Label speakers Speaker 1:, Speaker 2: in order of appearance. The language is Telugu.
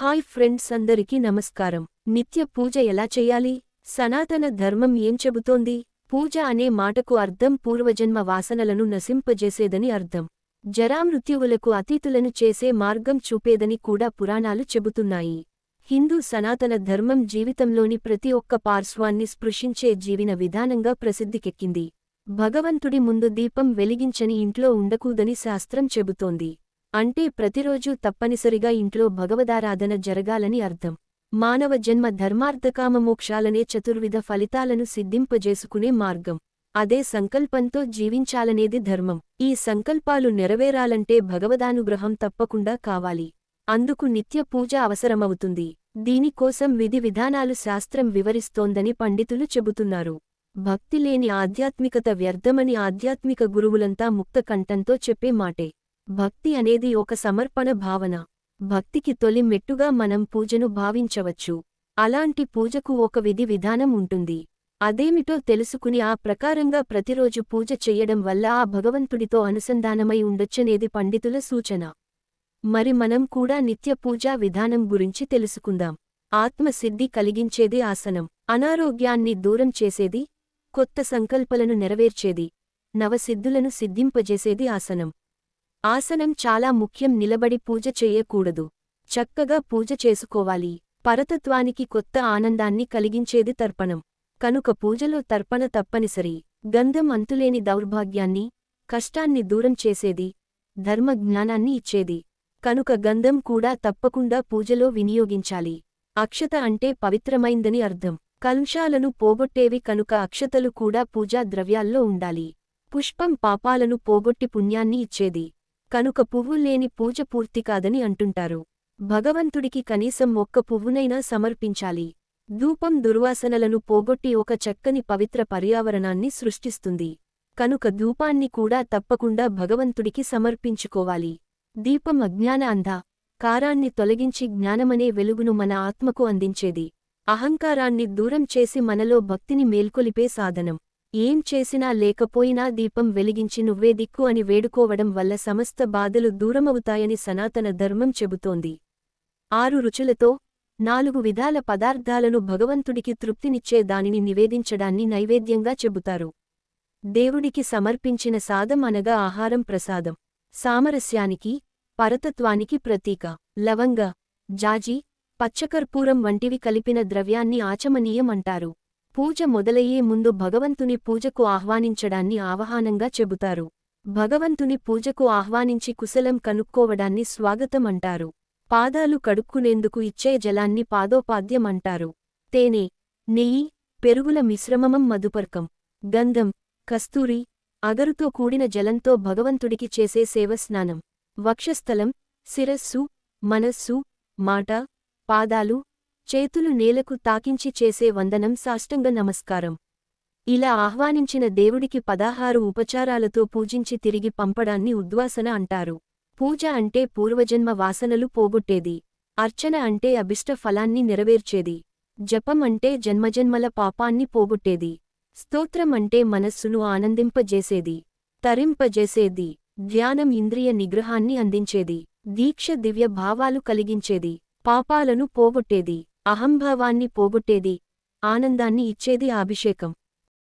Speaker 1: హాయ్ ఫ్రెండ్స్ అందరికీ నమస్కారం. నిత్య పూజ ఎలా చెయ్యాలి సనాతన ధర్మం ఏం చెబుతోంది? పూజ అనే మాటకు అర్థం పూర్వజన్మ వాసనలను నశింపజేసేదని అర్థం. జరామృత్యువులకు అతీతులను చేసే మార్గం చూపేదని కూడా పురాణాలు చెబుతున్నాయి. హిందూ సనాతన ధర్మం జీవితంలోని ప్రతి ఒక్క పార్శ్వాన్ని స్పృశించే జీవిన విధానంగా ప్రసిద్ధికెక్కింది. భగవంతుడి ముందు దీపం వెలిగించని ఇంట్లో ఉండకూదని శాస్త్రం చెబుతోంది. అంటే ప్రతిరోజూ తప్పనిసరిగా ఇంట్లో భగవదారాధన జరగాలని అర్థం. మానవ జన్మ ధర్మార్థకామమోక్షాలనే చతుర్విధ ఫలితాలను సిద్ధింపజేసుకునే మార్గం. అదే సంకల్పంతో జీవించాలనేది ధర్మం. ఈ సంకల్పాలు నెరవేరాలంటే భగవదానుగ్రహం తప్పకుండా కావాలి. అందుకు నిత్య పూజ అవసరమవుతుంది. దీనికోసం విధి విధానాలు శాస్త్రం వివరిస్తోందని పండితులు చెబుతున్నారు. భక్తి లేని ఆధ్యాత్మికత వ్యర్థమని ఆధ్యాత్మిక గురువులంతా ముక్త కంఠంతో చెప్పే మాటే. భక్తి అనేది ఒక సమర్పణ భావన. భక్తికి తొలి మెట్టుగా మనం పూజను భావించవచ్చు. అలాంటి పూజకు ఒక విధి విధానం ఉంటుంది. అదేమిటో తెలుసుకుని ఆ ప్రకారంగా ప్రతిరోజు పూజ చెయ్యడం వల్ల ఆ భగవంతుడితో అనుసంధానమై ఉండొచ్చనేది పండితుల సూచన. మరి మనం కూడా నిత్య పూజా విధానం గురించి తెలుసుకుందాం. ఆత్మసిద్ధి కలిగించేది ఆసనం. అనారోగ్యాన్ని దూరం చేసేది కొత్త సంకల్పలను నెరవేర్చేది నవసిద్ధులను సిద్ధింపజేసేది ఆసనం. ఆసనం చాలా ముఖ్యం నిలబడి పూజ చెయ్యకూడదు చక్కగా పూజ చేసుకోవాలి. పరతత్వానికి కొత్త ఆనందాన్ని కలిగించేది తర్పణం. కనుక పూజలో తర్పణ తప్పనిసరి. గంధం అంతులేని దౌర్భాగ్యాన్ని కష్టాన్ని దూరం చేసేది ధర్మ జ్ఞానాన్ని ఇచ్చేది. కనుక గంధం కూడా తప్పకుండా పూజలో వినియోగించాలి. అక్షత అంటే పవిత్రమైందని అర్థం. కలుషాలను పోగొట్టేవి కనుక అక్షతలు కూడా పూజా ద్రవ్యాల్లో ఉండాలి. పుష్పం పాపాలను పోగొట్టి పుణ్యాన్ని ఇచ్చేది. కనుక పువ్వులేని పూజ పూర్తి కాదని అంటుంటారు. భగవంతుడికి కనీసం ఒక్క పువ్వునైనా సమర్పించాలి. ధూపం దుర్వాసనలను పోగొట్టి ఒక చక్కని పవిత్ర పర్యావరణాన్ని సృష్టిస్తుంది. కనుక ధూపాన్ని కూడా తప్పకుండా భగవంతుడికి సమర్పించుకోవాలి. దీపం అజ్ఞాన అంధ. కారాన్ని తొలగించి జ్ఞానమనే వెలుగును మన ఆత్మకు అందించేది. అహంకారాన్ని దూరం చేసి మనలో భక్తిని మేల్కొలిపే సాధనం. ఏం చేసినా లేకపోయినా దీపం వెలిగించి నువ్వే దిక్కు అని వేడుకోవడం వల్ల సమస్త బాధలు దూరమవుతాయని సనాతన ధర్మం చెబుతోంది. ఆరు రుచులతో నాలుగు విధాల పదార్థాలను భగవంతుడికి తృప్తినిచ్చే దానిని నివేదించడాన్ని నైవేద్యంగా చెబుతారు. దేవుడికి సమర్పించిన సాదం అనగా ఆహారం ప్రసాదం. సామరస్యానికి పరతత్వానికి ప్రతీక. లవంగ జాజి పచ్చకర్పూరం వంటివి కలిపిన ద్రవ్యాన్ని ఆచమనీయం అంటారు పూజ మొదలయ్యే ముందు భగవంతుని పూజకు ఆహ్వానించడాన్ని ఆవహానంగా చెబుతారు. భగవంతుని పూజకు ఆహ్వానించి కుశలం కనుక్కోవడాన్ని స్వాగతం అంటారు పాదాలు కడుక్కునేందుకు ఇచ్చే జలాన్ని పాదోపాద్యం అంటారు తేనె నెయ్యి పెరుగుల మిశ్రమమం మధుపర్కం గంధం కస్తూరి అగరుతో కూడిన జలంతో భగవంతుడికి చేసే సేవ స్నానం వక్షస్థలం శిరస్సు మనస్సు మాట పాదాలు చేతులు నేలకు తాకించి చేసే వందనం సాష్టంగ నమస్కారం. ఇలా ఆహ్వానించిన దేవుడికి పదాహారు ఉపచారాలతో పూజించి తిరిగి పంపడాన్ని ఉద్వాసన అంటారు. పూజ అంటే పూర్వజన్మ వాసనలు పోగొట్టేది. అర్చన అంటే అభిష్ట ఫలాన్ని నెరవేర్చేది. జపం అంటే జన్మజన్మల పాపాన్ని పోగొట్టేది. స్తోత్రం అంటే మనస్సును ఆనందింపజేసేది. తరింపజేసేది. ధ్యానం ఇంద్రియ నిగ్రహాన్ని అందించేది. దీక్ష దివ్య భావాలు కలిగించేది. పాపాలను పోగొట్టేది. అహంభావాన్ని పోగొట్టేది ఆనందాన్ని ఇచ్చేది అభిషేకం.